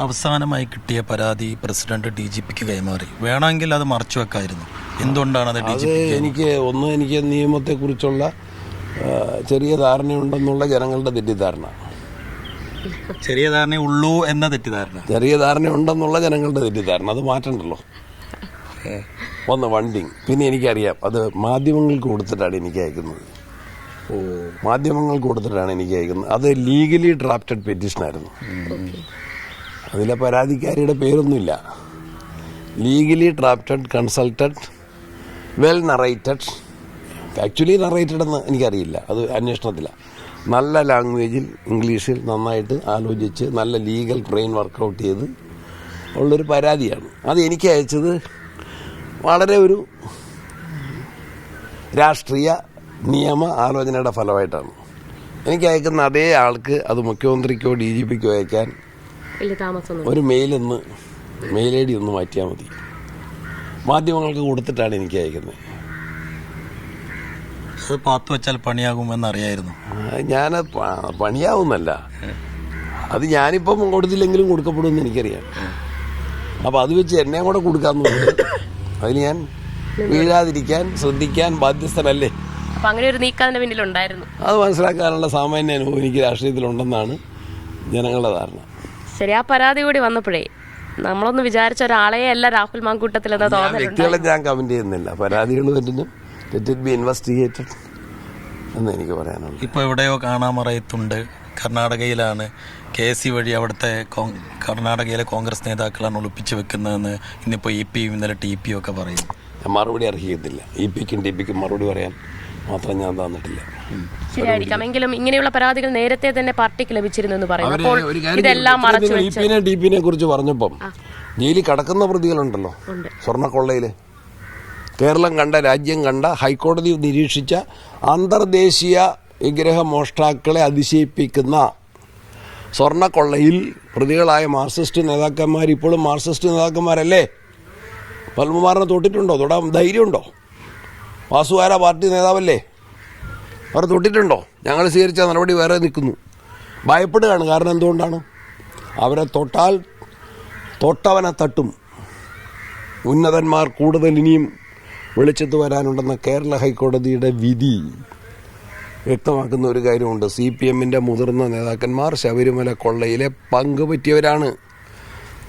അവസാനമായി കിട്ടിയ പരാതി പ്രസിഡന്റ് ഡി ജി പിക്ക് കൈമാറി. വേണമെങ്കിൽ അത് മറച്ചു വെക്കായിരുന്നു. എന്തുകൊണ്ടാണ് അത് ഡി അത് ജി പിക്ക് എനിക്ക് ഒന്ന് എനിക്ക് നിയമത്തെക്കുറിച്ചുള്ള ആ, ചെറിയ ധാരണയുണ്ടെന്നുള്ള ജനങ്ങളുടെ തെറ്റിദ്ധാരണ. ചെറിയ ധാരണ ഉള്ളൂ എന്ന തെറ്റിദ്ധാരണ. ചെറിയ ധാരണയുണ്ടെന്നുള്ള ജനങ്ങളുടെ തെറ്റിദ്ധാരണ. അത് മാറ്റണ്ടല്ലോ. ഒന്ന് വണ്ടിങ്. പിന്നെ എനിക്കറിയാം അത് മാധ്യമങ്ങൾക്ക് കൊടുത്തിട്ടാണ് എനിക്ക് അയക്കുന്നത്. ഓ. മാധ്യമങ്ങൾക്ക് കൊടുത്തിട്ടാണ് എനിക്ക് അയക്കുന്നത്. അത് ലീഗലി ഡ്രാഫ്റ്റഡ് പെറ്റീഷനായിരുന്നു. അതിലെ പരാതിക്കാരിയുടെ പേരൊന്നുമില്ല. Legally drafted consulted well narrated actually narrated എന്ന് എനിക്കറിയില്ല. അത് അന്വേഷണത്തിലാണ് നല്ല ലാംഗ്വേജിൽ ഇംഗ്ലീഷിൽ നന്നായിട്ട് ആലോചിച്ച് നല്ല ലീഗൽ ബ്രെയിൻ വർക്കൗട്ട് ചെയ്ത് ഉള്ളൊരു പരാതിയാണ്. അത് എനിക്ക് അയച്ചത് വളരെ ഒരു രാഷ്ട്രീയ നിയമ ആലോചനയുടെ ഫലമായിട്ടാണ്. എനിക്ക് അയക്കുന്ന അതേ ആൾക്ക് അത് മുഖ്യമന്ത്രിക്കോ ഡി ജി പിക്കോ അയക്കാൻ വലിയ മെയിൽ ഒരു മെയിലൊന്ന് മെയിൽ ഐ ഡി ഒന്ന് മാറ്റിയാൽ മതി. മാധ്യമങ്ങൾക്ക് കൊടുത്തിട്ടാണ് എനിക്ക് അയക്കുന്നത്. അത് പാത്തു വെച്ചാൽ ഞാൻ പണിയാവുന്നല്ല. അത് ഞാനിപ്പം കൊടുത്തില്ലെങ്കിലും കൊടുക്കപ്പെടുമെന്ന് എനിക്കറിയാം. അപ്പം അത് വെച്ച് എന്നെ കൂടെ കൊടുക്കാന്ന് അതിൽ ഞാൻ വീഴാതിരിക്കാൻ ശ്രദ്ധിക്കാൻ ബാധ്യസ്ഥനല്ലേ? അപ്പൊ അങ്ങനെ ഒരു പിന്നിലുണ്ടായിരുന്നു. അത് മനസ്സിലാക്കാനുള്ള സാമാന്യ അനുഭവം എനിക്ക് രാഷ്ട്രീയത്തിലുണ്ടെന്നാണ് ജനങ്ങളുടെ ധാരണ. ശരി ആ പരാതി കൂടി വന്നപ്പോഴേ നമ്മളൊന്ന് വിചാരിച്ച ഒരാളെ അല്ല രാഹുൽ മാങ്കൂട്ടത്തിൽ എന്ന വ്യക്തികളെ ഞാൻ കമന്റ് ചെയ്യുന്നില്ല. പരാതികൾ പറ്റുന്നു ബി ഇൻവെസ്റ്റിഗേറ്റഡ് എന്ന് എനിക്ക് പറയാനുള്ളത് ഇപ്പോൾ എവിടെയോ കാണാമറയത്തുണ്ട്. കർണാടകയിലാണ്. കെ എസ് സി വഴി അവിടുത്തെ കർണാടകയിലെ കോൺഗ്രസ് നേതാക്കളാണ് ഒളിപ്പിച്ചു വെക്കുന്നതെന്ന് ഇന്നിപ്പോ ഇ പിയും ഇന്നലെ ടി പിയും ഒക്കെ പറയും. ഞാൻ മറുപടി അർഹിക്കത്തില്ല ഇ പിക്കും ഡി പിക്കും മറുപടി പറയാൻ മാത്രം ഞാൻ തന്നിട്ടില്ല. ശരിയായിരിക്കാം. എങ്കിലും ഇങ്ങനെയുള്ള പരാതികൾ നേരത്തെ തന്നെ പാർട്ടിക്ക് ലഭിച്ചിരുന്നു എന്ന് പറയുന്നു. അപ്പോൾ ഇതെല്ലാം മറച്ചു ഇ പിനെ ടി പിനെ കുറിച്ച് പറഞ്ഞപ്പം ജയിലിൽ കടക്കുന്ന പ്രതികളുണ്ടല്ലോ. ഉണ്ട്. സ്വർണക്കൊള്ളയിൽ. കേരളം കണ്ട രാജ്യം കണ്ട ഹൈക്കോടതി നിരീക്ഷിച്ച അന്തർദേശീയ വിഗ്രഹ മോഷ്ടാക്കളെ അതിശയിപ്പിക്കുന്ന സ്വർണക്കൊള്ളയിൽ പ്രതികളായ മാർക്സിസ്റ്റ് നേതാക്കന്മാർ ഇപ്പോഴും മാർക്സിസ്റ്റ് നേതാക്കന്മാരല്ലേ? പത്മകുമാറിനെ തൊട്ടിട്ടുണ്ടോ? തൊടാൻ ധൈര്യമുണ്ടോ? വാസുവാര പാർട്ടി നേതാവല്ലേ? അവർ തൊട്ടിട്ടുണ്ടോ? ഞങ്ങൾ സ്വീകരിച്ച നടപടി വേറെ നിൽക്കുന്നു. ഭയപ്പെടുകയാണ്. കാരണം എന്തുകൊണ്ടാണ്? അവരെ തൊട്ടാൽ തൊട്ടവനെ തട്ടും. ഉന്നതന്മാർ കൂടുതൽ ഇനിയും വെളിച്ചത്ത് വരാനുണ്ടെന്ന കേരള ഹൈക്കോടതിയുടെ വിധി വ്യക്തമാക്കുന്ന ഒരു കാര്യമുണ്ട്. സി പി എമ്മിന്റെ മുതിർന്ന നേതാക്കന്മാർ ശബരിമല കൊള്ളയിലെ പങ്ക് പറ്റിയവരാണ്.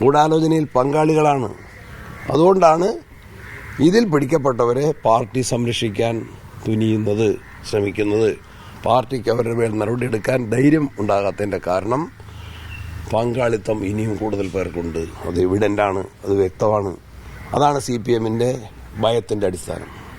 ഗൂഢാലോചനയിൽ പങ്കാളികളാണ്. അതുകൊണ്ടാണ് ഇതിൽ പിടിക്കപ്പെട്ടവരെ പാർട്ടി സംരക്ഷിക്കാൻ തുനിയുന്നത് ശ്രമിക്കുന്നത്. പാർട്ടിക്ക് അവരുടെ മേൽ നടപടിയെടുക്കാൻ ധൈര്യം ഉണ്ടാകാത്തതിന്റെ കാരണം പങ്കാളിത്തം ഇനിയും കൂടുതൽ പേർക്കുണ്ട്. അത് എവിഡന്റാണ് അത് വ്യക്തമാണ്. അതാണ് സി പി എമ്മിന്റെ ഭയത്തിന്റെ അടിസ്ഥാനം.